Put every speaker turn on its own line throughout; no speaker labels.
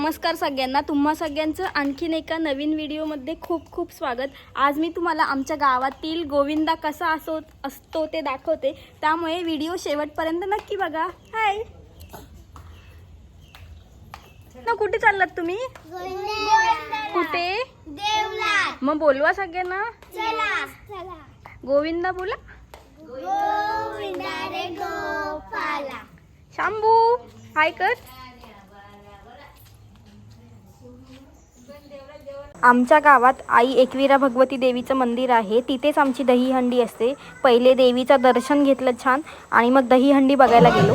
नमस्कार सगळ्यांना तुम्हा सगळ्यांचं आणखीन एका नवीन व्हिडिओमध्ये खूप खूप स्वागत. आज मी तुम्हाला आमच्या गावातील गोविंदा कसा असो असतो ते दाखवते. त्यामुळे व्हिडिओ शेवटपर्यंत नक्की बघा. हाय ना कुठे चाललात तुम्ही? कुठे? मग बोलवा सगळ्यांना. गोविंदा बोला.
गोविंदा
शांबू हाय कर. आमच्या गावात आई एकविरा भगवती देवीचं मंदिर आहे. तिथेच आमची दहीहंडी असते. पहिले देवीचं दर्शन घेतलं छान आणि मग दहीहंडी बघायला गेलो.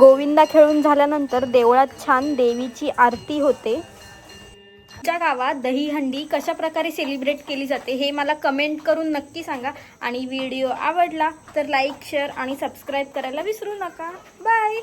गोविंदा खेळून झाल्यानंतर देवळात छान देवीची आरती होते. तुमच्या गावात दहीहंडी कशा प्रकारे सेलिब्रेट केली जाते हे मला कमेंट करून नक्की सांगा. आणि व्हिडिओ आवडला तर लाईक शेअर आणि सबस्क्राईब करायला विसरू नका. बाय